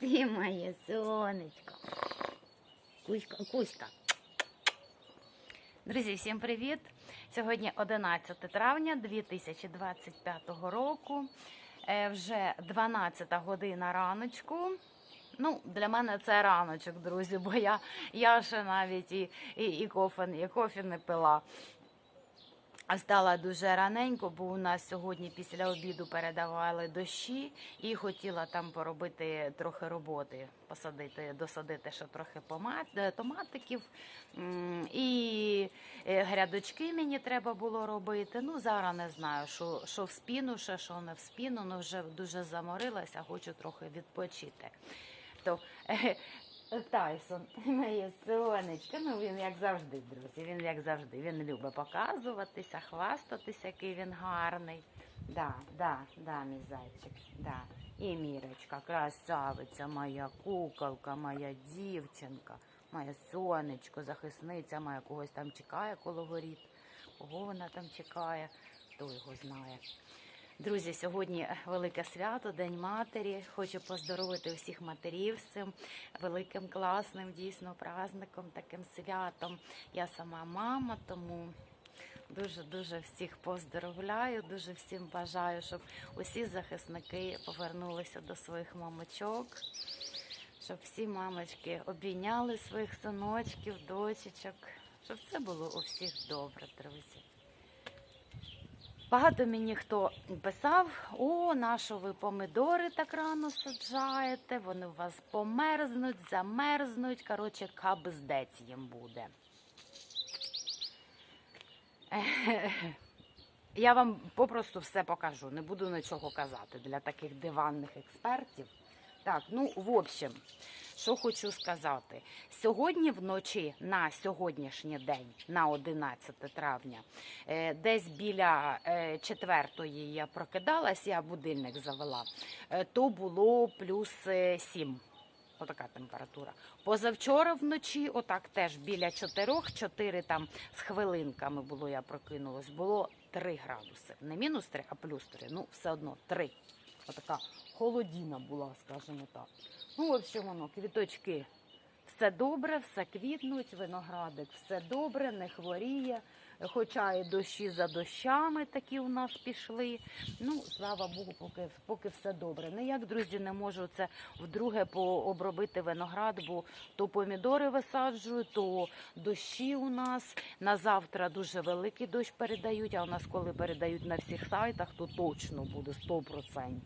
Ти моє сонечко. Кузька, Кузька. Друзі, всім привіт! Сьогодні 11 травня 2025 року. Е, Вже 12 година раночку. Ну, для мене це раночок, друзі, бо я, я ще навіть і, і, і, кофе, і кофе не пила. А Встала дуже раненько, бо у нас сьогодні після обіду передавали дощі і хотіла там поробити трохи роботи, посадити, досадити ще трохи е, томатиків. І е, грядочки мені треба було робити. Ну, зараз не знаю, що, що в спіну, ще що не в спіну, ну вже дуже заморилася, хочу трохи відпочити. То е, Тайсон, моє сонечко, ну він як завжди, друзі. Він як завжди. Він любить показуватися, хвастатися, який він гарний. Да, да, да, мій зайчик, да. І Мірочка, красавиця, моя куколка, моя дівчинка, моє сонечко, захисниця моя когось там чекає коло воріт. Кого вона там чекає, хто його знає. Друзі, сьогодні велике свято, День матері. Хочу поздоровити всіх матерів з цим великим, класним, дійсно праздником, таким святом. Я сама мама, тому дуже дуже всіх поздоровляю. Дуже всім бажаю, щоб усі захисники повернулися до своїх мамочок. Щоб всі мамочки обійняли своїх синочків, дочечок, щоб все було у всіх добре, друзі. Багато мені хто писав: о, нащо ви помидори так рано саджаєте, вони у вас померзнуть, замерзнуть. Коротше, кабздець їм буде. Я вам попросту все покажу, не буду нічого казати для таких диванних експертів. Так, ну, в общем, що хочу сказати. Сьогодні вночі, на сьогоднішній день, на 11 травня, е, десь біля е, четвертої я прокидалась, я будильник завела, е, то було плюс е, 7. Отака температура. Позавчора вночі, отак теж біля 4, 4 там з хвилинками було, я прокинулась, було 3 градуси. Не мінус 3, а плюс 3. Ну, все одно 3. Отака холодіна була, скажімо так. Ну, в общем, воно, квіточки. Все добре, все квітнуть, виноградик, все добре, не хворіє. Хоча і дощі за дощами такі у нас пішли. Ну, слава Богу, поки, поки все добре. Ніяк, друзі, не можу це вдруге пообробити виноград, бо то помідори висаджую, то дощі у нас. На завтра дуже великий дощ передають, а у нас коли передають на всіх сайтах, то точно буде 100%.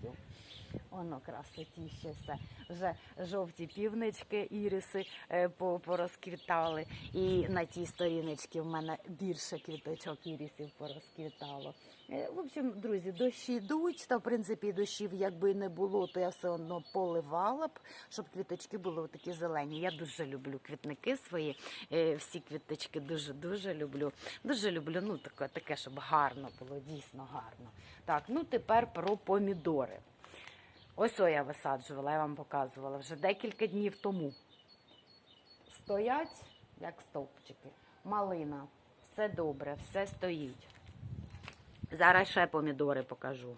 Воно красотіще все. Вже жовті півнички, іріси е, порозквітали. І на тій сторіночці в мене більше квіточок ірісів порозквітало. Е, В общем, друзі, дощі йдуть. Та в принципі дощів, якби не було, то я все одно поливала б, щоб квіточки були такі зелені. Я дуже люблю квітники свої. е, Всі квіточки дуже дуже люблю. Дуже люблю. Ну таке, таке, щоб гарно було, дійсно гарно. Так, ну тепер про помідори. Ось о я висаджувала, я вам показувала вже декілька днів тому. Стоять, як стовпчики. Малина. Все добре, все стоїть. Зараз ще помідори покажу.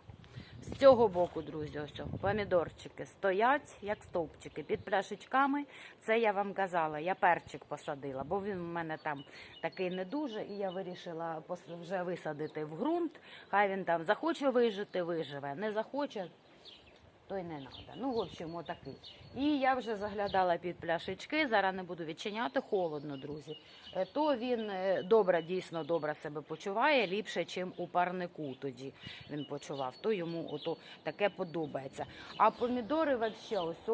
З цього боку, друзі, ось помідорчики стоять, як стовпчики, під пляшечками. Це я вам казала, я перчик посадила, бо він у мене там такий не дуже, і я вирішила вже висадити в ґрунт. Хай він там захоче вижити, виживе. Не захоче, то й не треба. Ну, в общем, отакий. І я вже заглядала під пляшечки, зараз не буду відчиняти, холодно, друзі. Е, То він е, добре, дійсно добре себе почуває, ліпше, ніж у парнику тоді він почував. То йому ото таке подобається. А помідори взагалі, ось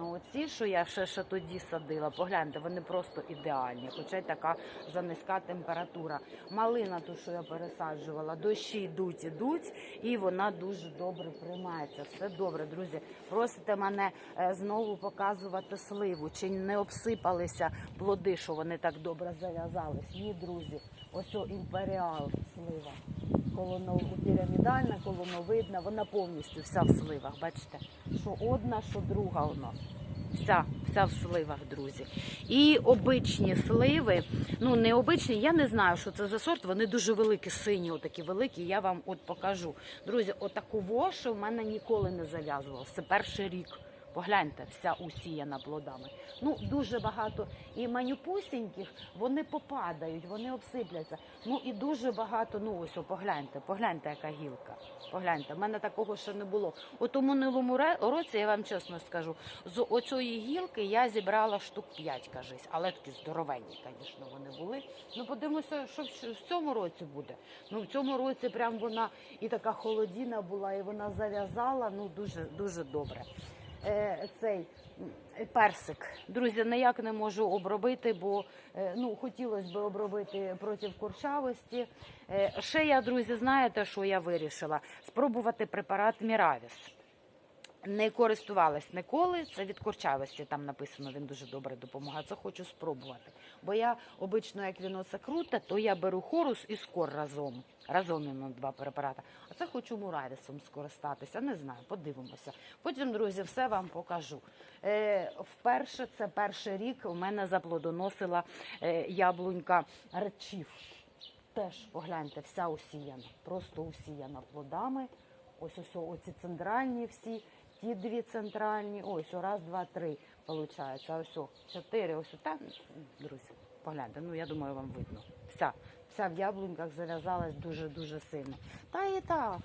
оці, що я ще, ще тоді садила, погляньте, вони просто ідеальні, хоча й така занизька температура. Малина, ту, що я пересаджувала, дощі йдуть, ідуть, і вона дуже добре приймається. Все добре, друзі. Просите мене е, знову показувати сливу, чи не обсипалися плоди, що вони так добре зав'язались. Ні, друзі, ось імперіал слива. Колоно пірамідальна, колоновидна, вона повністю вся в сливах. Бачите, що одна, що друга воно. Вся, вся в сливах, друзі. І обичні сливи, ну не обичні, я не знаю, що це за сорт. Вони дуже великі, сині, отакі великі. Я вам от покажу. Друзі, отаку вошу в мене ніколи не зав'язувалося. Це перший рік. Погляньте, вся усіяна плодами. Ну, дуже багато і манюпусіньких, вони попадають, вони обсипляться. Ну і дуже багато, ну ось, о, погляньте, погляньте, яка гілка. Погляньте, в мене такого ще не було. У тому минулому році, я вам чесно скажу, з оцієї гілки я зібрала штук 5, кажись, але такі здоровенні, звісно, вони були. Ну, подивимося, що в- цьому році буде. Ну, в цьому році прям вона і така холодіна була, і вона зав'язала, ну, дуже, дуже добре. Е, цей персик. Друзі, ніяк не можу обробити, бо е, ну, хотілося б обробити проти курчавості. Е, ще я, друзі, знаєте, що я вирішила? Спробувати препарат Міравіс. Не користувалась ніколи. Це від курчавості. Там написано, він дуже добре допомагає. Це хочу спробувати. Бо я обично, як він оце круте, то я беру хорус і скор разом. Разом іменно два препарати. А це хочу муравісом скористатися. Не знаю, подивимося. Потім, друзі, все вам покажу. Е, вперше, це перший рік у мене заплодоносила е, яблунька речів. Теж погляньте, вся усіяна, просто усіяна плодами. Ось ось оці центральні всі, ті дві центральні. Ось раз, два, три. Получається. Ось о, чотири. Ось там, друзі, погляньте. Ну я думаю, вам видно. Вся, вся в яблуньках зав'язалась дуже дуже сильно. Та і так.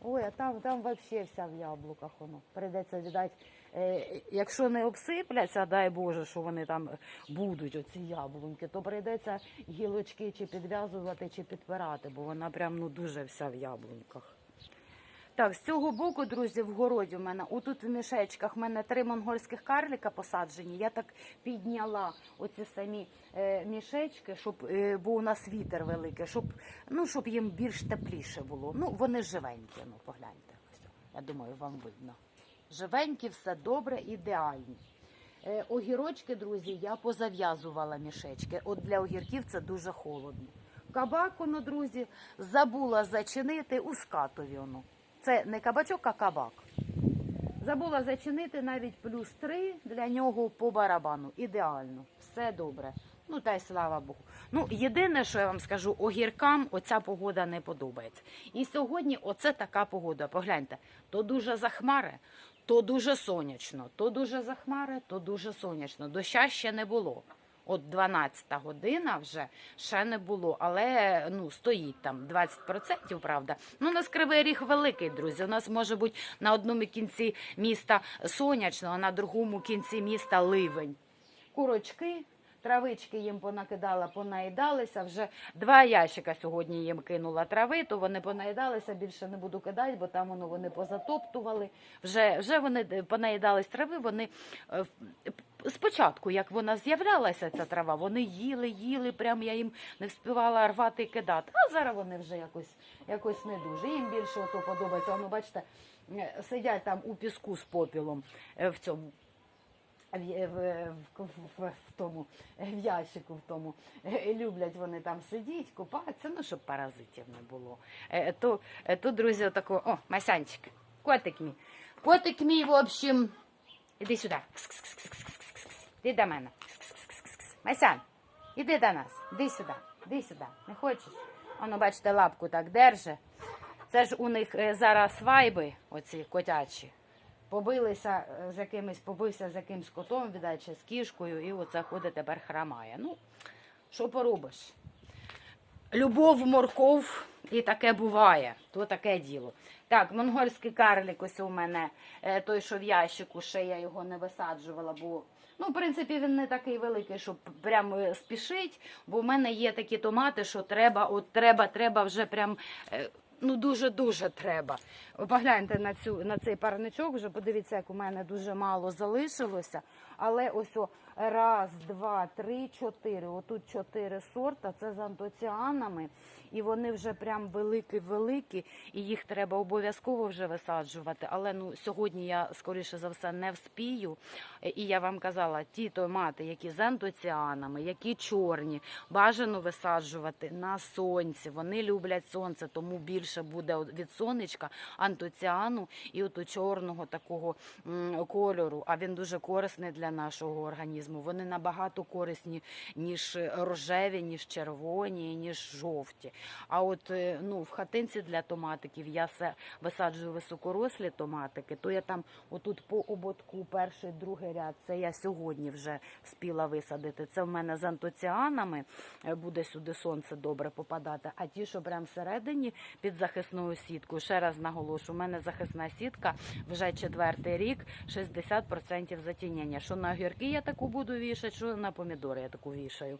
Ой, а там, там взагалі вся в яблуках воно. Прийдеться віддати. Е, якщо не обсипляться, дай Боже, що вони там будуть, оці яблуньки, то прийдеться гілочки чи підв'язувати, чи підпирати, бо вона прям ну дуже вся в яблуньках. Так, з цього боку, друзі, в городі в мене, отут в мішечках, в мене три монгольських карлика посаджені. Я так підняла оці самі е, мішечки, щоб, е, бо у нас вітер великий, щоб, ну, щоб їм більш тепліше було. Ну, вони живенькі, ну, погляньте. Я думаю, вам видно. Живенькі, все добре, ідеальні. Е, огірочки, друзі, я позав'язувала мішечки. От для огірків це дуже холодно. Кабак, воно, друзі, забула зачинити у скатові. Воно. Це не кабачок, а кабак. Забула зачинити навіть плюс три для нього по барабану. Ідеально, все добре. Ну та й слава Богу. Ну, єдине, що я вам скажу, огіркам оця погода не подобається. І сьогодні оце така погода. Погляньте, то дуже захмаре, то дуже сонячно, то дуже захмаре, то дуже сонячно. Доща ще не було. От 12 година вже ще не було, але ну стоїть там 20%, правда. Ну, у нас кривий ріг великий, друзі. У нас може бути на одному кінці міста сонячно, а на другому кінці міста ливень. Курочки, травички їм понакидала, понаїдалися. Вже два ящика сьогодні їм кинула трави, то вони понаїдалися, більше не буду кидати, бо там воно вони позатоптували. Вже, вже вони е, понаїдались трави, вони е, спочатку, як вона з'являлася, ця трава, вони їли, їли, прям я їм не вспівала рвати і кидати. А зараз вони вже якось, якось не дуже. Їм більше ото подобається. Воно, бачите, е, сидять там у піску з попілом е, в цьому в, в, в, в, в тому в ящику в тому Е, люблять вони там сидіть, купатися, ну щоб паразитів не було. Е, То, е, то друзі, отако, о, Масянчик, котик мій. Котик мій, в общем, іди сюди. Іди до мене. Масян, іди до нас, іди сюди, іди сюди. Не хочеш? Воно, бачите, лапку так держи. Це ж у них е, зараз вайби, оці котячі. Побилися е, з якимось, побився з якимсь котом, віддать, з кішкою, і оце ходить тепер храмає. Ну, що поробиш? Любов, морков, і таке буває, то таке діло. Так, монгольський карлик ось у мене, е, той, що в ящику, ще я його не висаджувала, бо, ну, в принципі, він не такий великий, щоб прям спішить, бо в мене є такі томати, що треба, от треба, треба вже прям. е, Ну, дуже-дуже треба. Погляньте на цю на цей парничок, вже подивіться, як у мене дуже мало залишилося. Але ось о, раз, два, три, чотири. Отут чотири сорта. Це з антоціанами. І вони вже прям великі-великі, і їх треба обов'язково вже висаджувати. Але ну сьогодні я скоріше за все не вспію. І я вам казала, ті томати, які з антоціанами, які чорні, бажано висаджувати на сонці. Вони люблять сонце, тому більше буде від сонечка антоціану і от чорного такого кольору. А він дуже корисний для нашого організму. Організму. Вони набагато корисні, ніж рожеві, ніж червоні, ніж жовті. А от е, ну, в хатинці для томатиків я висаджую високорослі томатики, то я там отут по ободку перший, другий ряд, це я сьогодні вже спіла висадити. Це в мене з антоціанами е, буде сюди сонце добре попадати. А ті, що прямо всередині під захисною сіткою, ще раз наголошу, у мене захисна сітка вже четвертий рік, 60% затінення. Що на огірки я таку буду вішати, що на помідори я таку вішаю.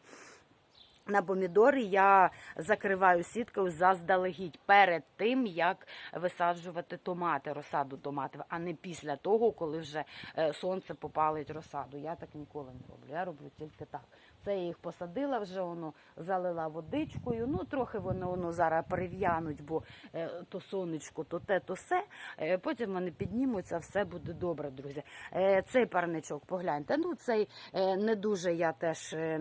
На помідори я закриваю сіткою заздалегідь перед тим, як висаджувати томати, розсаду томатів, а не після того, коли вже е, сонце попалить розсаду. Я так ніколи не роблю. Я роблю тільки так. Це я їх посадила вже, воно залила водичкою. Ну, трохи воно, воно зараз перев'януть, бо е, то сонечко, то те, то все. Е, потім вони піднімуться, все буде добре, друзі. Е, цей парничок, погляньте. Ну, цей не дуже я теж. е,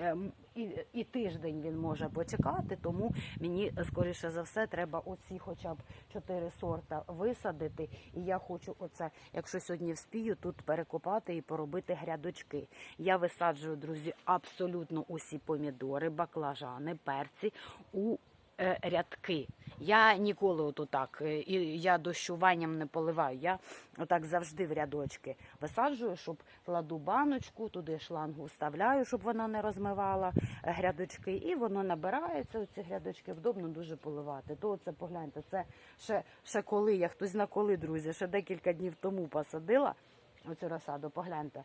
е, і, і тиждень він може почекати, тому мені скоріше за все треба оці хоча б чотири сорта висадити. І я хочу оце, якщо сьогодні вспію, тут перекопати і поробити грядочки. Я висаджую, друзі, абсолютно усі помідори, баклажани, перці у е, рядки. Я ніколи оту так, е, і я дощуванням не поливаю. Я отак завжди в рядочки висаджую, щоб кладу баночку, туди шлангу вставляю, щоб вона не розмивала е, грядочки, і воно набирається. Ці грядочки вдобно дуже поливати. То це погляньте, це ще, ще коли я хтось на коли, друзі, ще декілька днів тому посадила оцю розсаду. Погляньте.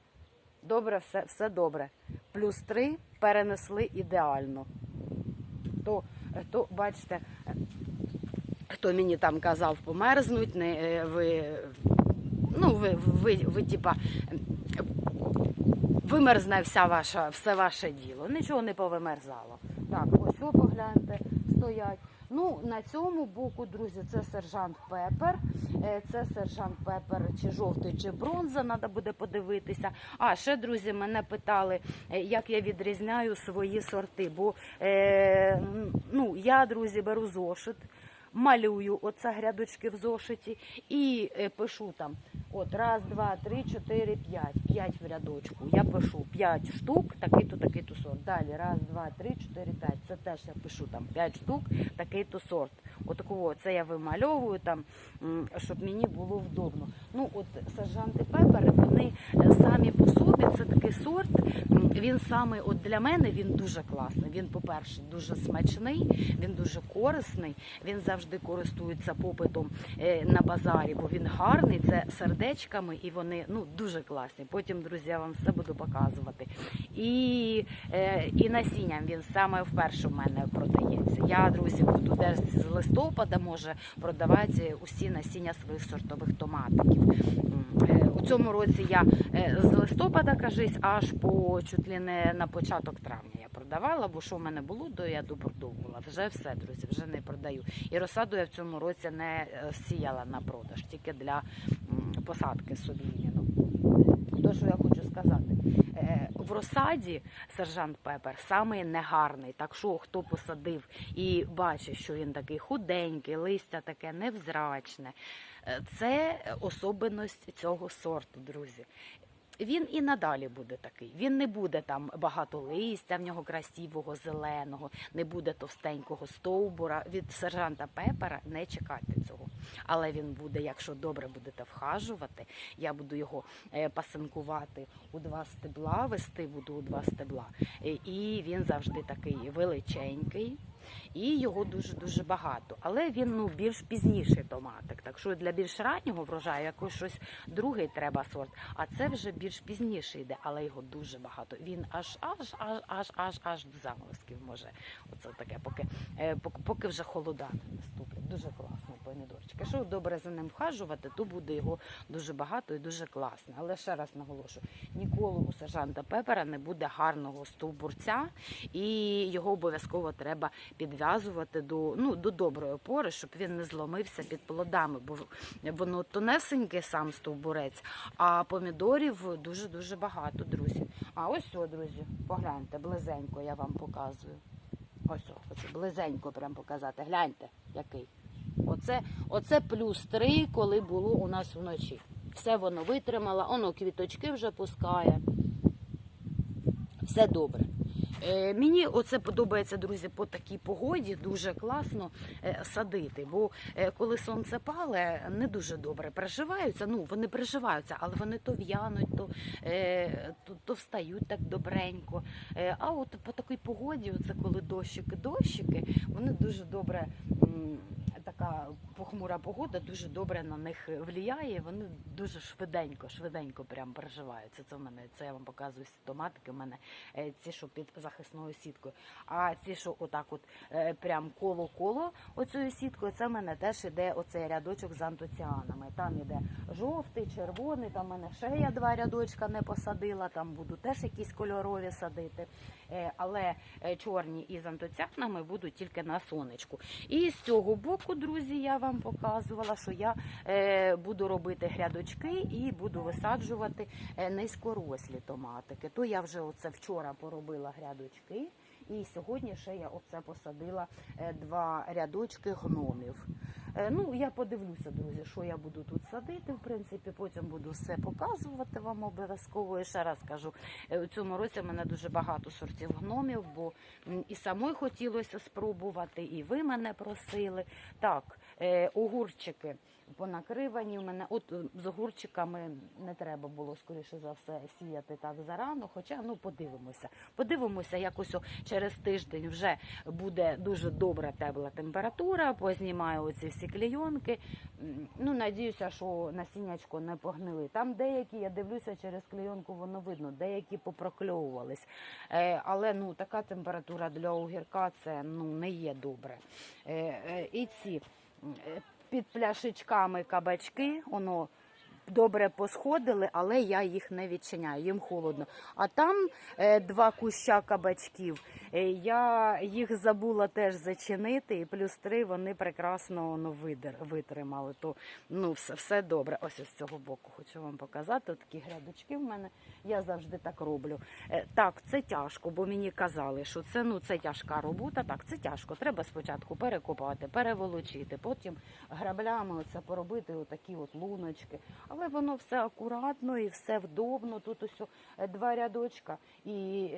Добре, все, все добре. Плюс три перенесли ідеально. То, то бачите, хто мені там казав померзнуть, не е, ви. Ну, ви, ви, ви, типа, вимерзне вся ваша, все ваше діло. Нічого не повимерзало. Так, ось ви погляньте, стоять. Ну, на цьому боку, друзі, це сержант Пепер. Е, Це сержант Пепер, чи жовтий, чи бронза, треба буде подивитися. А ще, друзі, мене питали, е, як я відрізняю свої сорти. Бо е, ну, я, друзі, беру зошит малюю оце грядочки в зошиті і е, пишу там от раз, два, три, чотири, п'ять. П'ять в рядочку. Я пишу п'ять штук, такий-то, такий-то сорт. Далі раз, два, три, чотири, п'ять. Це теж я пишу там п'ять штук, такий-то сорт. Отакого це я вимальовую там, щоб мені було вдобно. Ну от сержанти Пепери, вони самі по собі, це такий сорт. Він саме от для мене він дуже класний. Він, по-перше, дуже смачний, він дуже корисний. Він завжди користується попитом е, на базарі, бо він гарний. Це сердечками, і вони ну дуже класні. Потім, друзі, я вам все буду показувати. І, е, і насінням він саме вперше в мене продається. Я, друзі, буду десь з листопада може продавати усі насіння своїх сортових томатиків. Е, У цьому році я е, з листопада, кажись, аж по чуть ли не на початок травня я продавала, бо що в мене було, то я допродовувала. Вже все, друзі, вже не продаю. І розсаду я в цьому році не е, сіяла на продаж, тільки для посадки собі. Ну. То, що я хочу сказати, в розсаді сержант Пепер самий негарний. Так що хто посадив і бачить, що він такий худенький, листя таке невзрачне. Е, Це особливість цього сорту, друзі. Він і надалі буде такий. Він не буде там багато листя в нього красивого, зеленого, не буде товстенького стовбура. Від сержанта Пепера не чекайте цього. Але він буде, якщо добре будете вхажувати, я буду його е, пасинкувати у два стебла, вести буду у два стебла. Е, І він завжди такий величенький. І його дуже дуже багато. Але він ну більш пізніший томатик. Так що для більш раннього врожаю якось щось другий треба сорт. А це вже більш пізніше йде, але його дуже багато. Він аж аж аж аж аж аж до заморозків може. Оце таке, поки е, поки, вже холода не наступлять. Дуже класний помідорчик. Якщо добре за ним вхажувати, то буде його дуже багато і дуже класно. Але ще раз наголошую, ніколи у сержанта Пепера не буде гарного стовбурця, і його обов'язково треба підв'язувати до, ну, до доброї опори, щоб він не зломився під плодами, бо воно тонесеньке сам стовбурець, а помідорів дуже-дуже багато, друзі. А ось о, друзі, погляньте, близенько я вам показую. Ось, хочу близенько прям показати. Гляньте, який. Оце, оце плюс три, коли було у нас вночі. Все воно витримало, воно квіточки вже пускає. Все добре. Е, Мені оце подобається, друзі, по такій погоді дуже класно е, садити. Бо е, коли сонце пале, не дуже добре приживаються. Ну вони приживаються, але вони то в'януть, то, то, то встають так добренько. А от по такій погоді, оце коли дощики, дощики, вони дуже добре. Така похмура погода дуже добре на них влияє. Вони дуже швиденько, швиденько прям проживаються. Це в мене це я вам показую томатики. У мене е, ці, що під захисною сіткою. А ці, що отак, от е, прям коло-коло оцією сіткою, це в мене теж іде оцей рядочок з антоціанами. Там іде жовтий, червоний. Там в мене ще я два рядочка не посадила. Там буду теж якісь кольорові садити. Е, Але чорні із антоціанами будуть тільки на сонечку. І з цього боку, друзі, я вам показувала, що я е, буду робити грядочки і буду висаджувати е, низькорослі томатики. То я вже оце вчора поробила грядочки. І сьогодні ще я оце посадила е, два рядочки гномів. Е, Ну, я подивлюся, друзі, що я буду тут садити. В принципі, потім буду все показувати вам обов'язково. І ще раз кажу, е, у цьому році в мене дуже багато сортів гномів, бо і самой хотілося спробувати, і ви мене просили. Так, е, огурчики понакривані. У мене от е, з огурчиками не треба було скоріше за все сіяти так зарано. Хоча ну подивимося. Подивимося, якось через тиждень вже буде дуже добра тепла температура. Познімаю оці всі клейонки. Ну надіюся, що насіннячко не погнили. Там деякі, я дивлюся, через клейонку воно видно, деякі попрокльовувались. Е, але ну така температура для огірка це ну не є добре. Е, і ці під пляшечками кабачки, воно добре посходили, але я їх не відчиняю, їм холодно. А там е, два куща кабачків. Е, я їх забула теж зачинити, і плюс три вони прекрасно видер, витримали. То ну все, все добре. Ось з цього боку хочу вам показати. От такі грядочки в мене. Я завжди так роблю. Е, так, це тяжко, бо мені казали, що це ну це тяжка робота. Так, це тяжко. Треба спочатку перекопати, переволочити, потім граблями оце поробити, отакі от луночки. Але воно все акуратно і все вдобно. Тут ось два рядочка, і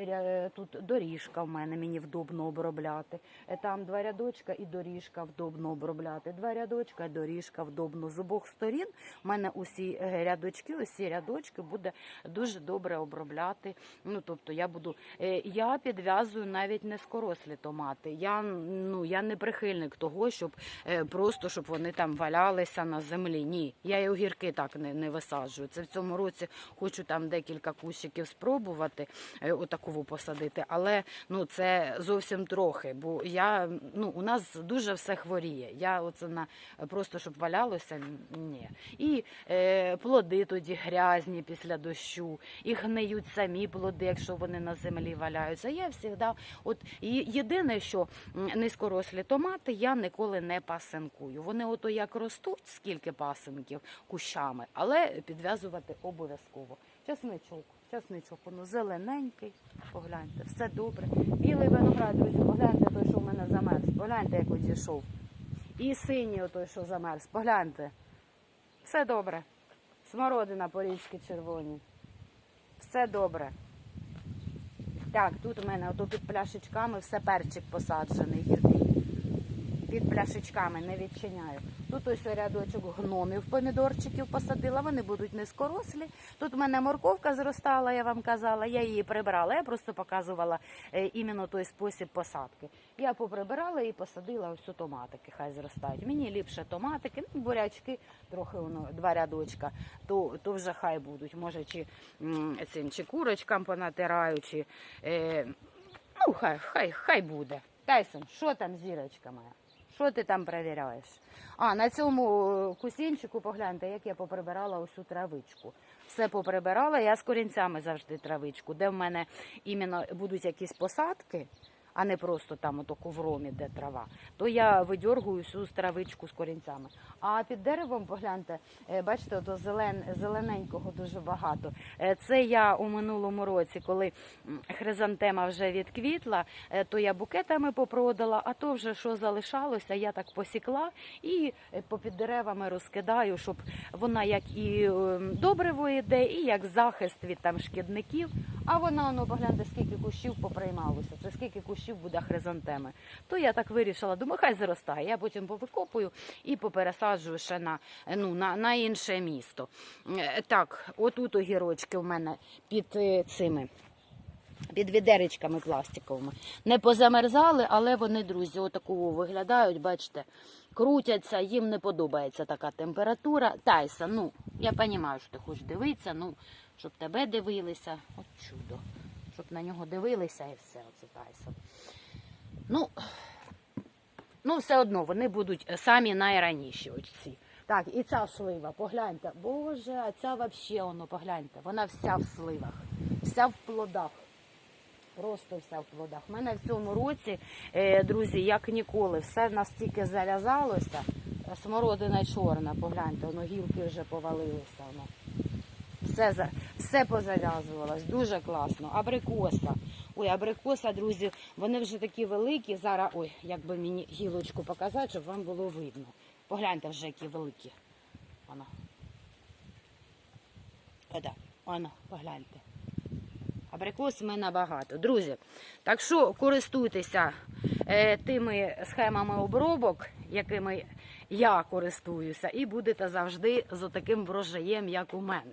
тут доріжка в мене мені вдобно обробляти. Е, Там два рядочка і доріжка вдобно обробляти. Два рядочка і доріжка вдобно. З обох сторін в мене усі е, рядочки, усі рядочки буде дуже добре обробляти. Ну тобто я буду е, я підв'язую навіть низькорослі томати. Я ну я не прихильник того, щоб е, просто щоб вони там валялися на землі. Ні, я і огірки так не, не висаджую. Це в цьому році хочу там декілька кущиків спробувати е, отакову посадити, але ну це зовсім трохи. Бо я ну у нас дуже все хворіє. Я оце на просто щоб валялося. Ні. І е, плоди тоді грязні після дощу, і гниють самі плоди, якщо вони на землі валяються. Я завжди, от єдине, що низькорослі томати я ніколи не пасинкую. Вони ото як ростуть, скільки пасинків кущами, але підв'язувати обов'язково. Часничок, часничок, воно зелененький. Погляньте, все добре. Білий виноград, друзі, погляньте той, що в мене замерз. Погляньте, як одійшов. І синій той, що замерз. Погляньте. Все добре. Смородина по річки червоні. Все добре. Так, тут у мене ото під пляшечками все перчик посаджений гіркий. Під пляшечками не відчиняю. Тут ось рядочок гномів, помідорчиків посадила, вони будуть низькорослі. Тут у мене морковка зростала, я вам казала, я її прибрала. Я просто показувала е, іменно той спосіб посадки. Я поприбирала і посадила ось у томатики, хай зростають. Мені ліпше томатики, ну, бурячки, трохи воно два рядочка, то, то вже хай будуть. Може, чи, цим, чи курочкам понатираю, чи е, ну, хай, хай, хай буде. Тайсон, що там зірочка моя? Що ти там перевіряєш? А, на цьому е, кусінчику погляньте, як я поприбирала усю травичку. Все поприбирала, я з корінцями завжди травичку, де в мене іменно будуть якісь посадки, а не просто там ото ковром іде трава, то я видьоргую всю травичку з корінцями. А під деревом, погляньте, е, бачите, ото зелен, зелененького дуже багато. Е, Це я у минулому році, коли хризантема вже відквітла, е, то я букетами попродала, а то вже що залишалося, я так посікла і попід деревами розкидаю, щоб вона як і е, добриво йде, і як захист від там шкідників. А вона, воно, погляньте, скільки кущів поприймалося, це скільки кущів буде хризантеми. То я так вирішила, думаю, хай зростає. Я потім повикопую і попересаджую ще на, е, ну, на, на інше місто. Е, Так, отут огірочки у мене під е, цими. Під відеречками пластиковими. Не позамерзали, але вони, друзі, отакого виглядають, бачите, крутяться, їм не подобається така температура. Тайса, ну, я розумію, що ти хочеш дивитися, ну, щоб тебе дивилися. От чудо. Щоб на нього дивилися і все, оце. Ну, ну, все одно вони будуть самі найраніші оці. Так, і ця слива, погляньте. Боже, а ця взагалі, воно, погляньте, вона вся в сливах, вся в плодах. Просто вся в плодах. У мене в цьому році, е, друзі, як ніколи, все настільки зав'язалося. Смородина чорна, погляньте, воно гілки вже повалилися. Воно. Все, все позав'язувалось, дуже класно. Абрикоса. Ой, абрикоса, друзі, вони вже такі великі. Зараз, ой, як би мені гілочку показати, щоб вам було видно. Погляньте вже, які великі. Воно. Ода, воно, погляньте. Абрикос в мене багато. Друзі, так що користуйтеся е, тими схемами обробок, якими я користуюся, і будете завжди з таким врожаєм, як у мене.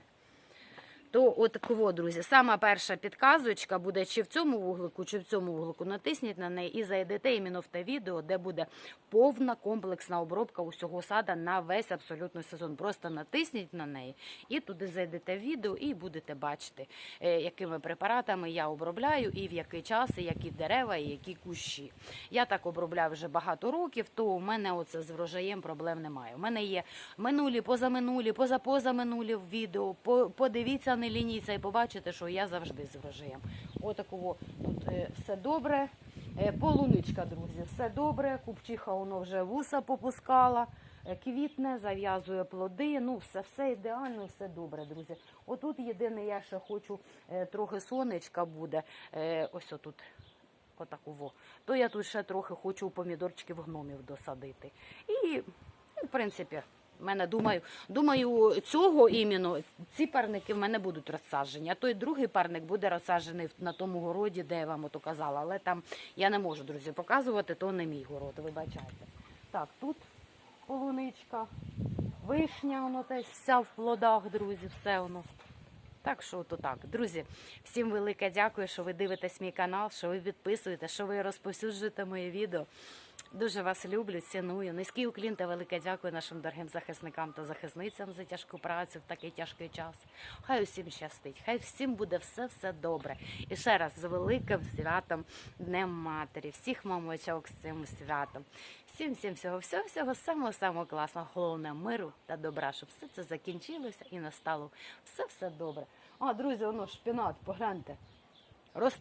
То от друзі, сама перша підказочка буде чи в цьому вуглику, чи в цьому вуглику. Натисніть на неї і зайдете іменно в те відео, де буде повна комплексна обробка усього сада на весь абсолютно сезон. Просто натисніть на неї і туди зайдете відео і будете бачити, е, якими препаратами я обробляю, і в який час, і які дерева, і які кущі. Я так обробляю вже багато років, то у мене оце з врожаєм проблем немає. У мене є минулі, позаминулі, позапозаминулі відео. По- Подивіться, не лініться і побачите, що я завжди з врожаєм. Отакого тут е, все добре. Е, Полуничка, друзі, все добре. Купчиха воно вже вуса попускала. е, Квітне, зав'язує плоди. Ну, все, все ідеально, все добре, друзі. Отут єдине, я ще хочу трохи сонечка буде. Ось отут. Отаку во. То я тут ще трохи хочу помідорчиків гномів досадити. І, ну, в принципі, в мене думаю, думаю, цього іменно ці парники в мене будуть розсаджені. А той другий парник буде розсаджений на тому городі, де я вам ото казала. Але там я не можу, друзі, показувати, то не мій город, вибачайте. Так, тут полуничка, вишня, воно теж вся в плодах, друзі, все воно. Так що то так. Друзі, всім велике дякую, що ви дивитесь мій канал, що ви підписуєте, що ви розповсюджуєте мої відео. Дуже вас люблю, ціную. Низький уклін та велике дякую нашим дорогим захисникам та захисницям за тяжку працю в такий тяжкий час. Хай усім щастить, хай всім буде все все добре. І ще раз з великим святом Днем Матері, всіх мамочок з цим святом. Всім всім всього, всього, всього самого самого класного. Головне миру та добра, щоб все це закінчилося і настало все все добре. А, друзі, воно шпінат, погляньте. Росте.